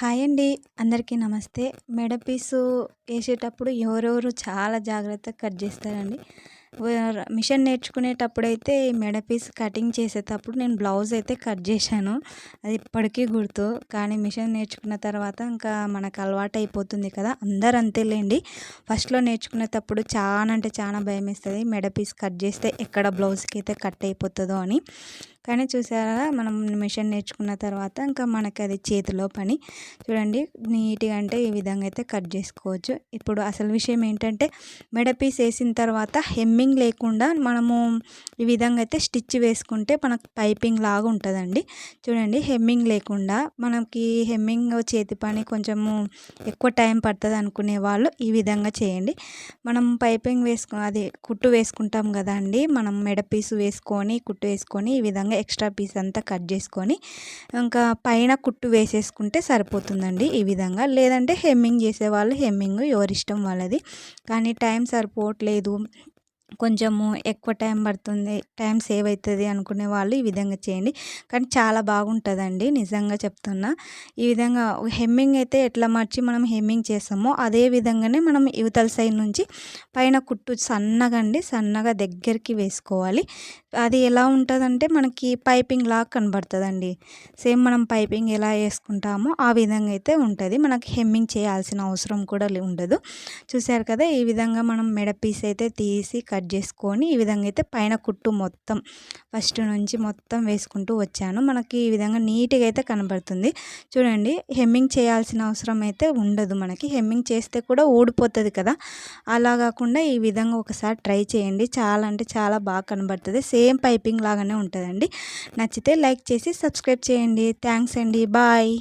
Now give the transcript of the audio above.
Hi అండి. అందరికీ నమస్తే. మెడ పీసు వేసేటప్పుడు ఎవరెవరు చాలా జాగ్రత్తగా కట్ చేస్తారండి. మిషన్ నేర్చుకునేటప్పుడు అయితే మెడ పీస్ కటింగ్ చేసేటప్పుడు నేను బ్లౌజ్ అయితే కట్ చేశాను. అది ఇప్పటికీ గుర్తు. కానీ మిషన్ నేర్చుకున్న తర్వాత ఇంకా మనకు అలవాటు అయిపోతుంది కదా. అందరు అంతేలేండి ఫస్ట్లో నేర్చుకునేటప్పుడు చాలా అంటే చాలా భయం వేస్తుంది మెడ పీస్ కట్ చేస్తే ఎక్కడ బ్లౌజ్కి అయితే కట్ అయిపోతుందో అని. కానీ చూసారా? మనం మిషన్ నేర్చుకున్న తర్వాత ఇంకా మనకి అది చేతిలో పని. చూడండి నీట్గా అంటే ఈ విధంగా అయితే కట్ చేసుకోవచ్చు. ఇప్పుడు అసలు విషయం ఏంటంటే మెడ పీస్ వేసిన తర్వాత హెమ్మింగ్ లేకుండా మనము ఈ విధంగా అయితే స్టిచ్ వేసుకుంటే మనకు పైపింగ్ లాగా ఉంటుందండి. చూడండి హెమ్మింగ్ లేకుండా మనకి హెమ్మింగ్ చేతి పని కొంచెము ఎక్కువ టైం పడుతుంది అనుకునే వాళ్ళు ఈ విధంగా చేయండి. మనం పైపింగ్ వేసుకు అది కుట్టు వేసుకుంటాం కదండి మనం మెడ పీసు వేసుకొని కుట్టు వేసుకొని ఈ విధంగా ఎక్స్ట్రా పీస్ అంతా కట్ చేసుకొని ఇంకా పైన కుట్టు వేసేసుకుంటే సరిపోతుందండి ఈ విధంగా. లేదంటే హెమ్మింగ్ చేసేవాళ్ళు హెమ్మింగ్ ఎవరిష్టం వాళ్ళది. కానీ టైం సరిపోవట్లేదు. కొంచెము ఎక్కువ టైం పడుతుంది టైం సేవ్ అవుతుంది అనుకునే వాళ్ళు ఈ విధంగా చేయండి. కానీ చాలా బాగుంటుందండి నిజంగా చెప్తున్నా. ఈ విధంగా హెమ్మింగ్ అయితే ఎట్లా మార్చి మనం హెమ్మింగ్ చేస్తామో అదే విధంగానే మనం యువతల సైడ్ నుంచి పైన కుట్టు సన్నగా అండి సన్నగా దగ్గరికి వేసుకోవాలి. అది ఎలా ఉంటుందంటే మనకి పైపింగ్ లాగా కనబడుతుందండి. సేమ్ మనం పైపింగ్ ఎలా వేసుకుంటామో ఆ విధంగా అయితే ఉంటుంది. మనకి హెమ్మింగ్ చేయాల్సిన అవసరం కూడా ఉండదు. చూసారు కదా ఈ విధంగా మనం మెడ పీస్ అయితే తీసి కట్ చేసుకొని ఈ విధంగా అయితే పైన కుట్టు మొత్తం ఫస్ట్ నుంచి మొత్తం వేసుకుంటూ వచ్చాను. మనకి ఈ విధంగా నీట్గా అయితే కనబడుతుంది. చూడండి హెమ్మింగ్ చేయాల్సిన అవసరం అయితే ఉండదు మనకి. హెమ్మింగ్ చేస్తే కూడా ఊడిపోతుంది కదా. అలా కాకుండా ఈ విధంగా ఒకసారి ట్రై చేయండి. చాలా అంటే చాలా బాగా కనబడుతుంది. సేమ్ పైపింగ్ లాగానే ఉంటుందండి. నచ్చితే లైక్ చేసి సబ్స్క్రైబ్ చేయండి. థ్యాంక్స్ అండి. బాయ్.